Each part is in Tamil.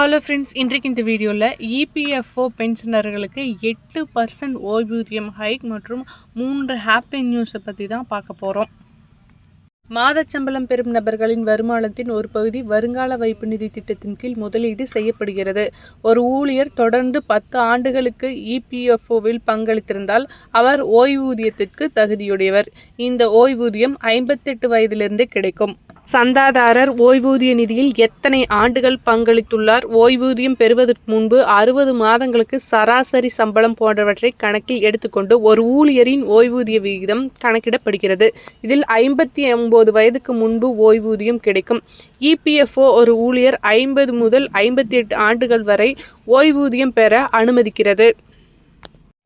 ஹலோ ஃப்ரெண்ட்ஸ் இன்றைக்கு இந்த வீடியோவில் இபிஎஃப்ஓ பென்ஷனர்களுக்கு எட்டு பர்சன்ட் ஓய்வூதியம் ஹைக் மற்றும் மூன்று ஹாப்பி நியூஸை பற்றி தான் பார்க்க போகிறோம் மாதச்சம்பளம் பெறும் நபர்களின் வருமானத்தின் ஒரு பகுதி வருங்கால வைப்பு நிதி திட்டத்தின் கீழ் முதலீடு செய்யப்படுகிறது. ஒரு ஊழியர் தொடர்ந்து பத்து ஆண்டுகளுக்கு இபிஎஃப்ஓவில் பங்களித்திருந்தால் அவர் ஓய்வூதியத்திற்கு தகுதியுடையவர். இந்த ஓய்வூதியம் ஐம்பத்தெட்டு வயதிலிருந்து கிடைக்கும். சந்தாதாரர் ஓய்வூதிய நிதியில் எத்தனை ஆண்டுகள் பங்களித்துள்ளார்? ஓய்வூதியம் பெறுவதற்கு முன்பு அறுபது மாதங்களுக்கு சராசரி சம்பளம் போன்றவற்றை கணக்கில் எடுத்துக்கொண்டு ஒரு ஊழியரின் ஓய்வூதிய விகிதம் கணக்கிடப்படுகிறது. இதில் ஐம்பத்தி ஒன்பது வயதுக்கு முன்பு ஓய்வூதியம் கிடைக்கும். இபிஎஃப்ஓ ஒரு ஊழியர் ஐம்பது முதல் ஐம்பத்தி எட்டு ஆண்டுகள் வரை ஓய்வூதியம் பெற அனுமதிக்கிறது.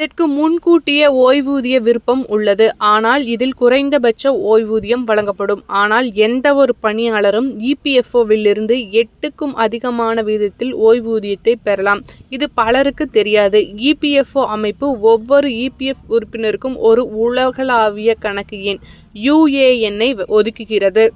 இதற்கு முன்கூட்டிய ஓய்வூதிய விருப்பம் உள்ளது. ஆனால் இதில் குறைந்தபட்ச ஓய்வூதியம் வழங்கப்படும். ஆனால் எந்த ஒரு பணியாளரும் இபிஎஃப்ஓவிலிருந்து எட்டுக்கும் அதிகமான விதத்தில் ஓய்வூதியத்தை பெறலாம். இது பலருக்கு தெரியாது. இபிஎஃப்ஓ அமைப்பு ஒவ்வொரு இபிஎஃப் உறுப்பினருக்கும் ஒரு உலகளாவிய கணக்கு எண் யுஏஎன்னை ஒதுக்குகிறது.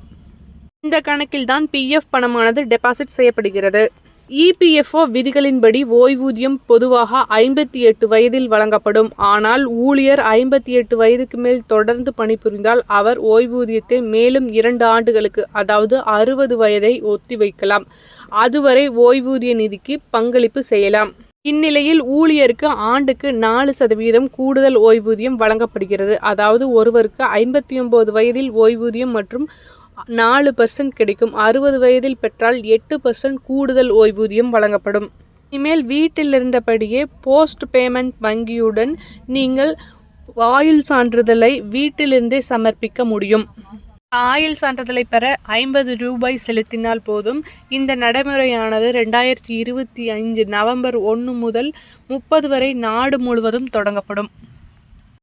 இந்த கணக்கில்தான் பிஎஃப் பணமானது டெபாசிட் செய்யப்படுகிறது. இபிஎஃப்ஓ விதிகளின்படி ஓய்வூதியம் பொதுவாக ஐம்பத்தி எட்டு வயதில் வழங்கப்படும். ஆனால் ஊழியர் ஐம்பத்தி எட்டு வயதுக்கு மேல் தொடர்ந்து பணிபுரிந்தால் அவர் ஓய்வூதியத்தை மேலும் இரண்டு ஆண்டுகளுக்கு அதாவது அறுபது வயதை ஒத்திவைக்கலாம் அதுவரை ஓய்வூதிய நிதிக்கு பங்களிப்பு செய்யலாம். இந்நிலையில் ஊழியருக்கு ஆண்டுக்கு நாலு சதவீதம் கூடுதல் ஓய்வூதியம் வழங்கப்படுகிறது. அதாவது ஒருவருக்கு ஐம்பத்தி ஒன்பது வயதில் ஓய்வூதியம் மற்றும் நாலு பர்சன்ட் கிடைக்கும். அறுபது வயதில் பெற்றால் எட்டு பர்சன்ட் கூடுதல் ஓய்வூதியம் வழங்கப்படும். இனிமேல் வீட்டில் இருந்தபடியே போஸ்ட் பேமெண்ட் வங்கியுடன் நீங்கள் ஆயுள் சான்றிதழை வீட்டிலிருந்தே சமர்ப்பிக்க முடியும். ஆயுள் சான்றிதழை பெற ஐம்பது ரூபாய் செலுத்தினால் போதும். இந்த நடைமுறையானது ரெண்டாயிரத்தி இருபத்தி ஐந்து நவம்பர் ஒன்று முதல் முப்பது வரை நாடு முழுவதும் தொடங்கப்படும்.